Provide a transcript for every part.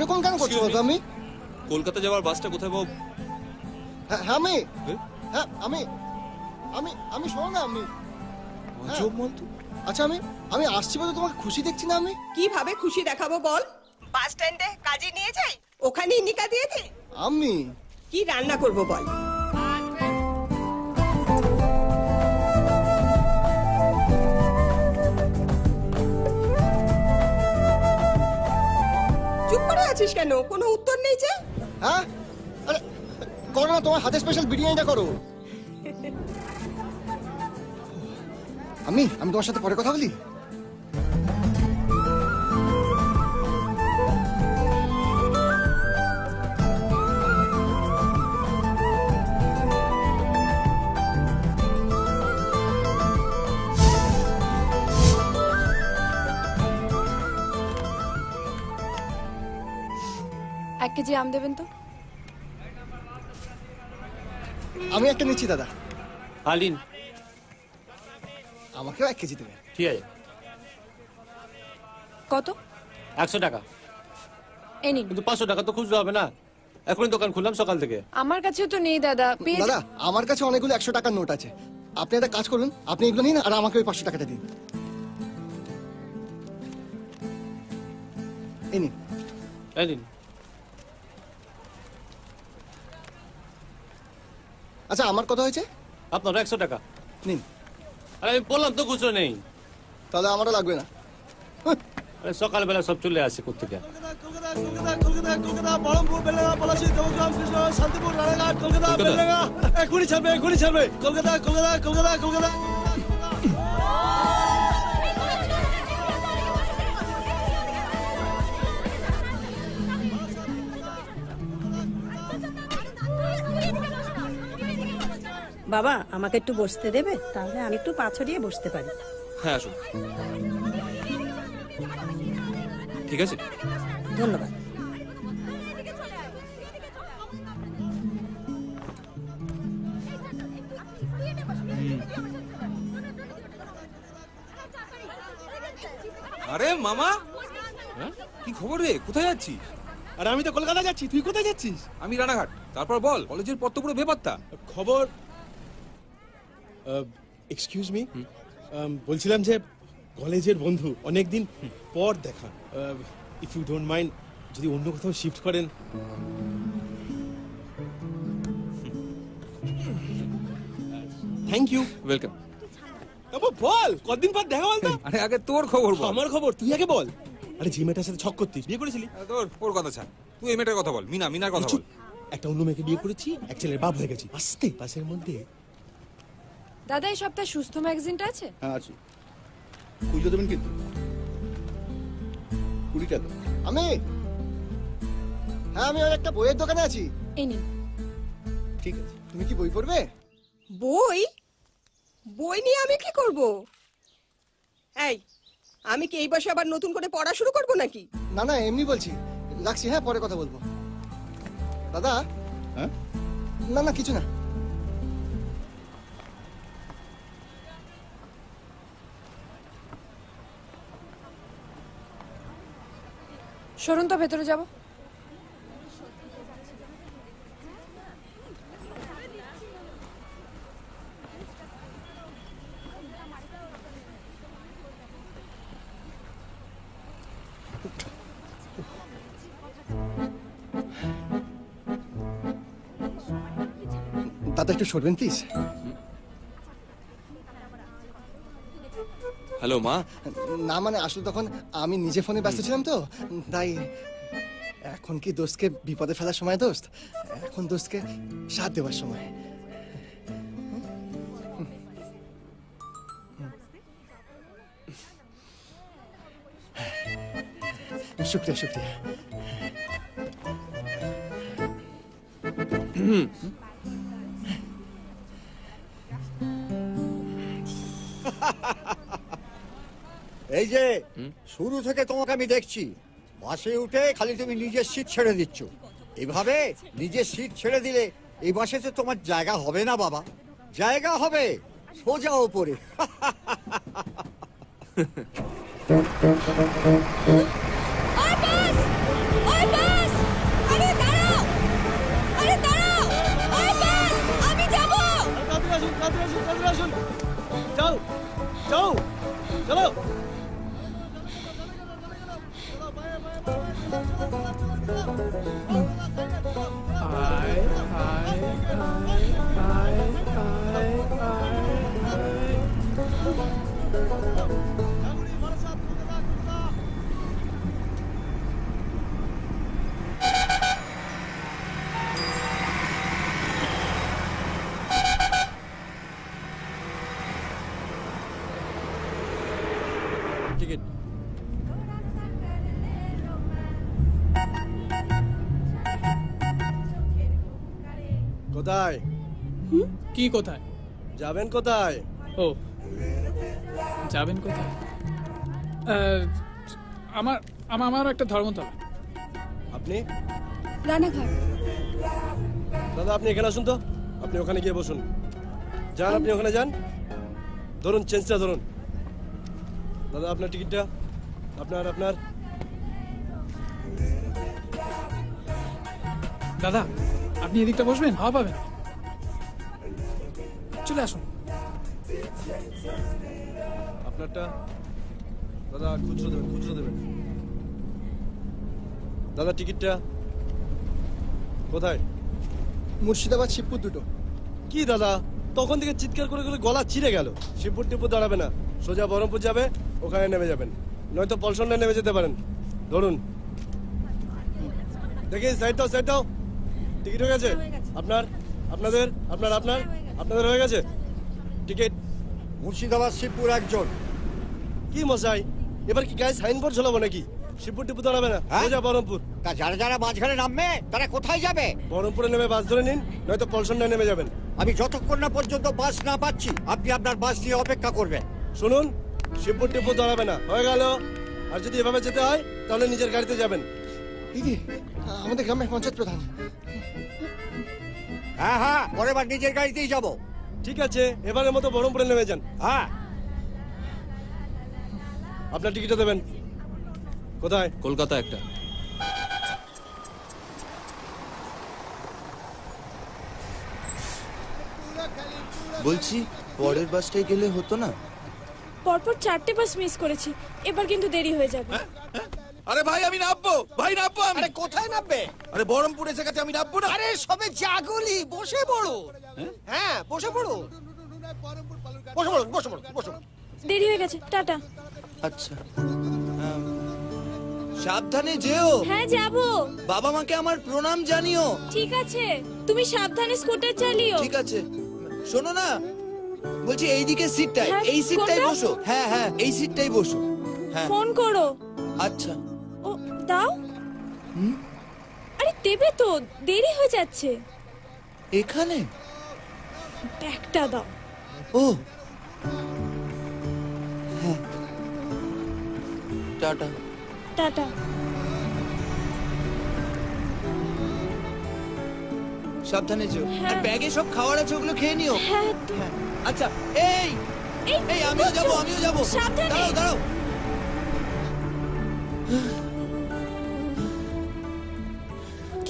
এরকম কেন করছ Excuse me? আমি কলকাতা যাওয়ার বাসটা কোথায় পাবো? হ্যাঁ হ্যাঁ, আমি। এ? হ্যাঁ আমি। আমি আমি শোনো না আমি। অজব মন্ত আচ্ছা আমি আমি আসছি বলে তোমাকে খুশি দেখছি না আমি? কীভাবে খুশি দেখাবো বল? বাস স্ট্যান্ডে কাজে নিয়ে যাই? ওখানেই নিকা দিয়ে দে। আমি? কি রান্না করব বল? আছিস কেন? কোনো উত্তর নেই যে? হ্যাঁ? আরে, করো না, তোমার হাতে স্পেশাল বিরিয়ানিটা করো। আমি আমি তোমার সাথে পরে কথা বলি? কেজি আম দেবেন তো? আমি একটা নিচ্ছি দাদা। আলিন। আমাকেও এক কেজি দেবে ঠিক আছে। কত? একশো টাকা। এই নিন। কিন্তু পাঁচশো টাকা তো খুচরো হবে না। এখনই দোকান খুললাম সকাল থেকে। আমার কাছেও তো নেই দাদা। পেয়ে দাদা আমার কাছে অনেকগুলো একশো টাকার নোট আছে। আপনি একটা কাজ করুন আপনি এগুলো নিন আর আমাকে ওই পাঁচশো টাকাটা দিন। এই নিন। এই নিন। আচ্ছা আমার কথা হয়েছে আপনার একশো টাকা নিন আরে আমি বললাম তো খুচরো নেই তাহলে আমারও লাগবে না আরে সকালবেলা সব চলে আসে কোথেকে কলকাতা কলকাতা কলকাতা বাবা আমাকে একটু বসতে দেবে? তাহলে আমি একটু পা ছড়িয়ে বসতে পারি। হ্যাঁ আসুন। ঠিক আছে। ধন্যবাদ। আরে মামা! হ্যাঁ? কি খবর রে? কোথায় যাচ্ছিস? আর আমি তো কলকাতা যাচ্ছি। তুই কোথায় যাচ্ছিস? আমি রানাঘাট। তারপর বল কলেজের পর তো পুরো বেপাত্তা। খবর এক্সকিউজ মি বলছিলাম যে কলেজের বন্ধু অনেকদিন পর দেখা। ইফ ইউ ডোন্ট মাইন্ড যদি অন্য কোথাও শিফট করেন। থ্যাংক ইউ ওয়েলকাম বল কতদিন পর দেখা বলতো? আরে আগে তোর খবর বল। আমার খবর তুই আগে বল। আরে যে মেয়েটার সাথে ছক করতিস বিয়ে করেছিলি? তোর ওর কথা ছাড়। তুই এই মেয়েটার কথা বল মিনা মিনার কথা বল। একটা অন্য মেয়েকে বিয়ে করেছি এক ছেলের বাপ হয়ে গেছি। আস্তে পাশের মধ্যে দাদা এই সপ্তাহে সুস্থ ম্যাগাজিনটা আছে? হ্যাঁ আছে। খুঁজে দেবেন কিন্তু। কুড়ি টাকা। আমি? হ্যাঁ আমি ওই একটা বইয়ের দোকানে আছি। এই নিন। ঠিক আছে। তুমি কি বই পড়বে? বই? বই নিয়ে আমি কি করব? এই আমি কি এই বয়সে আবার নতুন করে পড়া শুরু করব নাকি? না না এমনি বলছি। রাখছি হ্যাঁ পরে কথা বলব। দাদা? হ্যাঁ? না না কিছু না। সরুন তো ভেতরে যাব। দাদা একটু সরবেন প্লিজ। হ্যালো মা। না মানে আসলে তখন আমি নিজে ফোনে ব্যস্ত ছিলাম তো তাই এখন কি দোস্তকে বিপদে ফেলার সময় দোস্ত? এখন দোস্তকে সাথ দেওয়ার সময়। শুক্রিয়া শুক্রিয়া। এই যে শুরু থেকে তোমাকে আমি দেখছি। বাসে উঠে খালি তুমি নিজের সিট ছেড়ে দিচ্ছ। এভাবে নিজের সিট ছেড়ে দিলে এই বাসে তো তোমার জায়গা হবে না বাবা। জায়গা হবে সোজা ওপরে। ওই বাস ওই বাস আরে দাঁড়াও আরে কোথায়? কি কোথায়? যাবেন কোথায়? ও যাবেন কোথায়? আমার আমার আমারও একটা ধর্মতলা। আপনি? রানাঘাট। দাদা আপনি এখানে আসুন তো। আপনি ওখানে গিয়ে বসুন। যান আপনি ওখানে যান। ধরুন চেঞ্জটা ধরুন। দাদা আপনার টিকিটটা? আপনার আপনার? দাদা আপনি এদিকটা বসবেন? হাওয়া পাবেন? চলে আসুন। আপনারটা দাদা খুচরো দেবেন খুচরো দেবেন। দাদা টিকিটটা কোথায়? মুর্শিদাবাদ শিবপুর দুটো। কি দাদা? তখন থেকে চিৎকার করে করে গলা চিড়ে গেল। শিবপুর টিপুর দাঁড়াবে না। সোজা বহরমপুর যাবে ওখানে নেমে যাবেন। নয়তো পলসনে নেমে যেতে পারেন। ধরুন। দেখি সাইডটাও সাইডটাও টিকিট হয়ে গেছে? আপনার আপনাদের আপনার আপনার আপনাদের হয়ে গেছে? টিকিট? মুর্শিদাবাদ শিবপুর একজন। কি মশাই? এবার কি গায়ে সাইনবোর্ড ঝোলাবো নাকি? শিবপুর টিপু দাঁড়াবে না। হ্যাঁ? সোজা বহরমপুর। তা যারা যারা মাঝখানে নামবে তারা কোথায় যাবে? বহরমপুরে নেমে বাস ধরে নিন নয়তো পলসন্ডায় নেমে যাবেন। আমি যতক্ষণ না পর্যন্ত বাস না পাচ্ছি আপনি আপনার বাস নিয়ে অপেক্ষা করবেন। শুনুন শিবপুর টিপু দাঁড়াবে না। হয়ে গেল। আর যদি এভাবে যেতে হয় তাহলে নিজের গাড়িতে যাবেন। দিদি আমাদের গ্রামের পঞ্চায়েত প্রধান। হ্যাঁ হ্যাঁ পরের বার নিজের গাড়িতেই যাব। ঠিক আছে এবারের মতো বহরমপুরে নেমে যান। হ্যাঁ। আপনার টিকিটটা দেবেন। কোথায়? কলকাতা একটা। বলছি পরের বাসটায় গেলে হতো না? পরপর চারটে বাস মিস করেছি। এবার কিন্তু দেরি হয়ে যাবে। আরে ভাই আমি নামবো ভাই নামবো আমি। আরে কোথায় নামবে আরে বহরমপুর এসে গেছে আমি নামবো না। আরে সবে জাগলি বসে পড়ো। হ্যাঁ? বসে পড়ো। বসে পড়ো বসে পড়ো বসে পড়ো। দেরি হয়ে গেছে টাটা। আচ্ছা। সাবধানে যেও। হ্যাঁ যাব। বাবা মাকে আমার প্রণাম জানিও। ঠিক আছে তুমি সাবধানে স্কুটার চালিও। ঠিক আছে। শোনো না বলছি এইদিকে সিটটাই হ্যাঁ, এই সিটটাই বসো। হ্যাঁ হ্যাঁ এই সিটটাই বসো। হ্যাঁ। ফোন করো। আচ্ছা। দাও। আরে দেবে তো দেরি হয়ে যাচ্ছে। এখানে? ব্যাগটা দাও। ও। হ্যাঁ। টাটা। টাটা। সাবধানে যেও। আর হ্যাঁ। ব্যাগে সব খাবার আছে ওগুলো খেয়ে নিও। হ্যাঁ। হ্যাঁ। আচ্ছা এই! এই আমিও যাব আমিও যাব। সাবধানে। দাঁড়াও দাঁড়াও।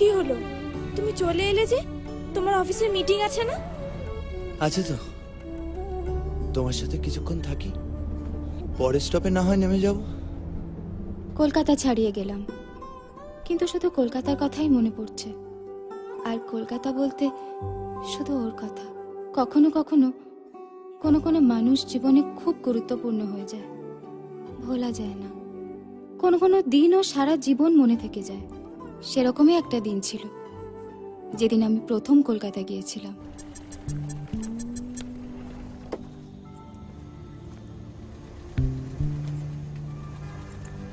কি হলো? তুমি চলে এলে যে? তোমার অফিসে মিটিং আছে না? আছে তো। তোমার সাথে কিছুক্ষণ থাকি। পরের স্টপে না হয় নেমে যাব। কলকাতা ছাড়িয়ে গেলাম। কিন্তু শুধু কলকাতার কথাই মনে পড়ছে। আর কলকাতা বলতে শুধু ওর কথা। কখনো কখনো কোনো কোনো মানুষ জীবনে খুব গুরুত্বপূর্ণ হয়ে যায়। ভোলা যায় না। কোনো কোনো দিনও সারা জীবন মনে থেকে যায়। সেরকমই একটা দিন ছিল। যেদিন আমি প্রথম কলকাতা গিয়েছিলাম।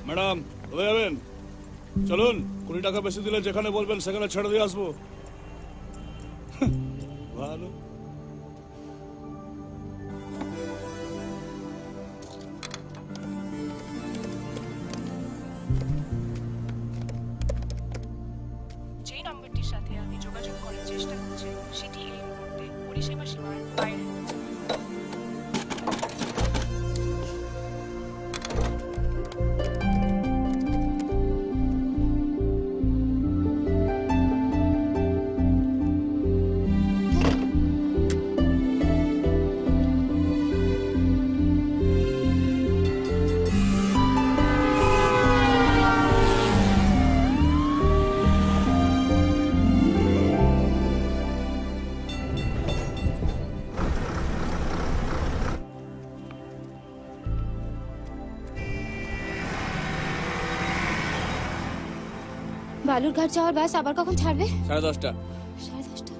ম্যাডাম চলুন, কুড়ি টাকা বেশি দিলে যেখানে বলবেন সেখানে ছেড়ে দিয়ে আসব। বালুরঘাট যাওয়ার বাস আবার কখন ছাড়বে? সাড়ে দশটা। সাড়ে দশটা।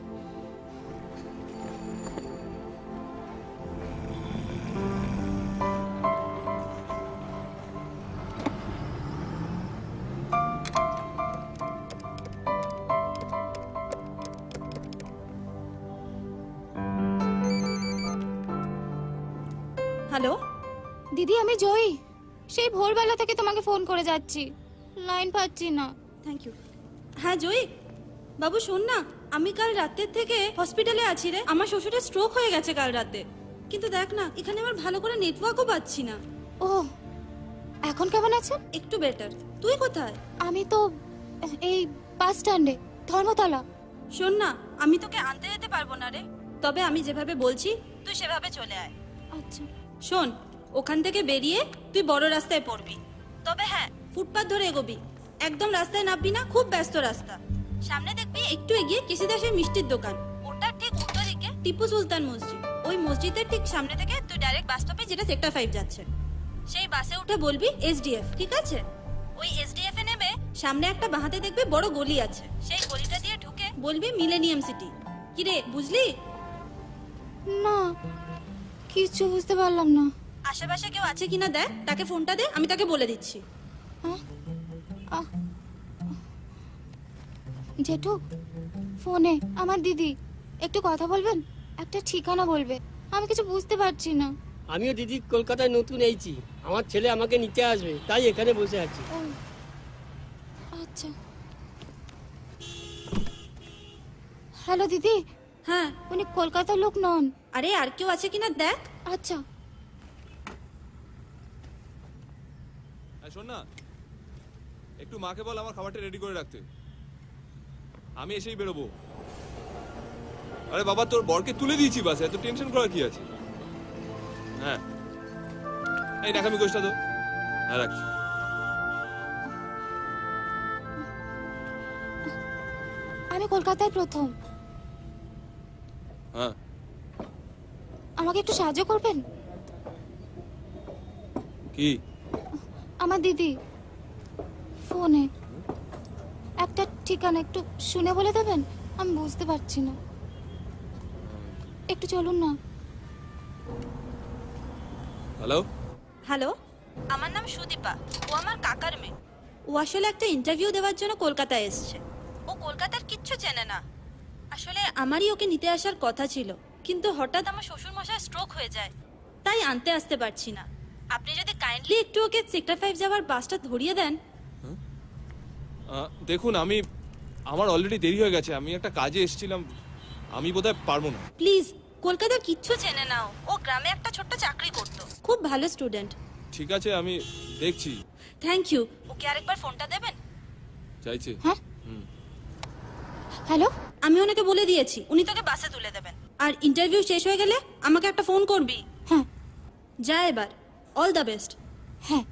হ্যালো? দিদি আমি জয়ী। সেই ভোরবেলা থেকে তোমাকে ফোন করে যাচ্ছি। লাইন পাচ্ছি না। থ্যাংক ইউ হ্যাঁ জয়ী বাবু শোন না। আমি কাল রাতের থেকে হসপিটালে আছি রে। আমার শ্বশুরের স্ট্রোক হয়ে গেছে কাল রাতে। কিন্তু দেখ না এখানে আমার ভালো করে নেটওয়ার্কও পাচ্ছি না। ও এখন কেমন আছেন? একটু বেটার তুই কোথায়? আমি তো এই বাস স্ট্যান্ডে ধর্মতলা। শোন না আমি তোকে আনতে যেতে পারব না রে। তবে আমি যেভাবে বলছি তুই সেভাবে চলে আয়। আচ্ছা। শোন ওখান থেকে বেরিয়ে তুই বড় রাস্তায় পড়বি। তবে হ্যাঁ ফুটপাথ ধরে এগোবি। একদম রাস্তায় নামবি না খুব ব্যস্ত রাস্তা। সামনে দেখবি একটু এগিয়ে কেসিদাসের মিষ্টির দোকান। ওটার ঠিক উল্টো দিকে টিপু সুলতান মসজিদ। ওই মসজিদের ঠিক সামনে থেকে তুই ডাইরেক্ট বাস স্টপে যেটা সেক্টর ফাইভ যাচ্ছে। সেই বাসে উঠে বলবি এসডিএফ ঠিক আছে? ওই এসডিএফ এ নেমে সামনে একটা বাহাতে দেখবি বড় গলি আছে। সেই গলিটা দিয়ে ঢুকে বলবি মিলেনিয়াম সিটি কিরে বুঝলি? না কিছু বুঝতে পারলাম না। আশেপাশে কেউ আছে কিনা দেখ তাকে ফোনটা দে আমি তাকে বলে দিচ্ছি। আহ। জেঠু ফোনে আমার দিদি। একটু কথা বলবেন? একটা ঠিকানা বলবে। আমি কিছু বুঝতে পারছি না। আমিও দিদি কলকাতায় নতুন এইছি আমার ছেলে আমাকে নিতে আসবে তাই এখানে বসে আছি। আচ্ছা। হ্যালো দিদি। হ্যাঁ। উনি কলকাতার লোক নন। আরে আর কেউ আছে কিনা দেখ। আচ্ছা। শোন না একটু মাকে বল আমার খাবারটা রেডি করে রাখতে। আমি এসেই বেরোবো। আরে বাবা তোর বরকে তুলে দিয়েছি বাসে এত টেনশন করার কি আছে? হ্যাঁ। এই দেখ আমি গোষ্ঠটা তো হ্যাঁ রাখছি আমি কলকাতায় প্রথম। হ্যাঁ। আমাকে একটু সাহায্য করবেন? কি? আমার দিদি। ফোনে। একটা ঠিকানা একটু শুনে বলে দেবেন? আমি বুঝতে পারছি না। একটু চলুন না। হ্যালো? হ্যালো? আমার নাম সুদীপা। ও আমার কাকার মেয়ে। ও আসলে একটা ইন্টারভিউ দেওয়ার জন্য কলকাতায় এসেছে। ও কলকাতার কিচ্ছু চেনে না। আসলে আমারই ওকে নিতে আসার কথা ছিল কিন্তু হঠাৎ আমার শ্বশুর মশাই স্ট্রোক হয়ে যায়। তাই আনতে আসতে পারছি না। আপনি যদি কাইন্ডলি একটু ওকে সেক্টর ফাইভ যাওয়ার বাসটা ধরিয়ে দেন দেখুন আমি আমার অলরেডি দেরি হয়ে গেছে। আমি একটা কাজে এসেছিলাম। আমি বোধহয় পারব না। প্লিজ কলকাতার কিচ্ছু চেনে নাও ও। গ্রামে একটা ছোট্ট চাকরি করতো। খুব ভালো স্টুডেন্ট ঠিক আছে আমি দেখছি। থ্যাংক ইউ ওকে আরেকবার ফোনটা দেবেন? চাইছি। হ্যাঁ? হুম। হ্যালো আমি ওনাকে বলে দিয়েছি। উনি তোকে বাসে তুলে দেবেন। আর ইন্টারভিউ শেষ হয়ে গেলে আমাকে একটা ফোন করবি? হ্যাঁ। যা এবার। অল দ্য বেস্ট হ্যাঁ।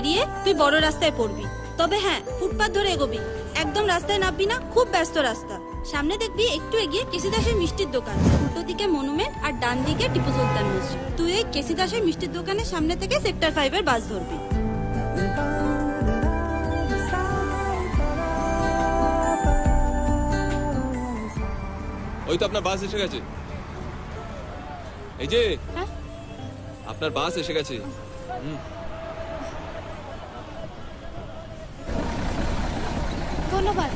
বেরিয়ে তুই বড় রাস্তায় পড়বি। তবে হ্যাঁ ফুটপাথ ধরে এগোবি। একদম রাস্তায় নামবি না খুব ব্যস্ত রাস্তা। সামনে দেখবি একটু এগিয়ে কেসিদাসের মিষ্টির দোকান। উল্টো দিকে মনুমেন্ট আর ডান দিকে টিপু সুলতান মসজিদ তুই ওই কেসিদাসের মিষ্টির দোকানের সামনে থেকে সেক্টর ফাইভ এর বাস ধরবি। ওই তো আপনার বাস এসে গেছে। এই যে হ্যাঁ? আপনার বাস এসে গেছে। হুম। ধন্যবাদ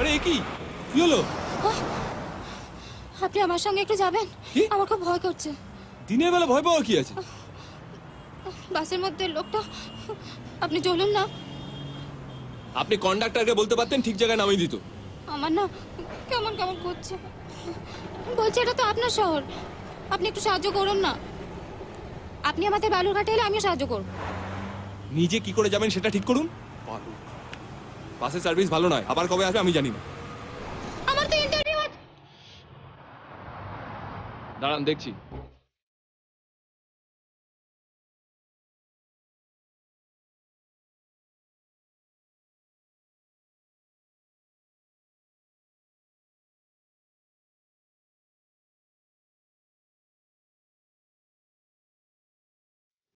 আরে কি? কি হলো? আপনি আমার সঙ্গে একটু যাবেন? আমার খুব ভয় করছে। দিনের বেলা ভয় পাওয়ার কি আছে? বাসের মধ্যে লোকটা আপনি চলুন না। আপনি কন্ডাক্টরকে বলতে পারতেন ঠিক জায়গায় নামিয়ে দিত। আমার না কেমন কেমন করছে। বলছি এটা তো আপনার শহর। আপনি একটু সাহায্য করুন না। আপনি আমাদের বালুরঘাটে এলে আমিও সাহায্য করব। নিজে কি করে যাবেন সেটা ঠিক করুন। বাসের সার্ভিস ভালো নয় আবার কবে আসবে আমি জানি না। আমার তো ইন্টারভিউ দাঁড়ান দেখছি।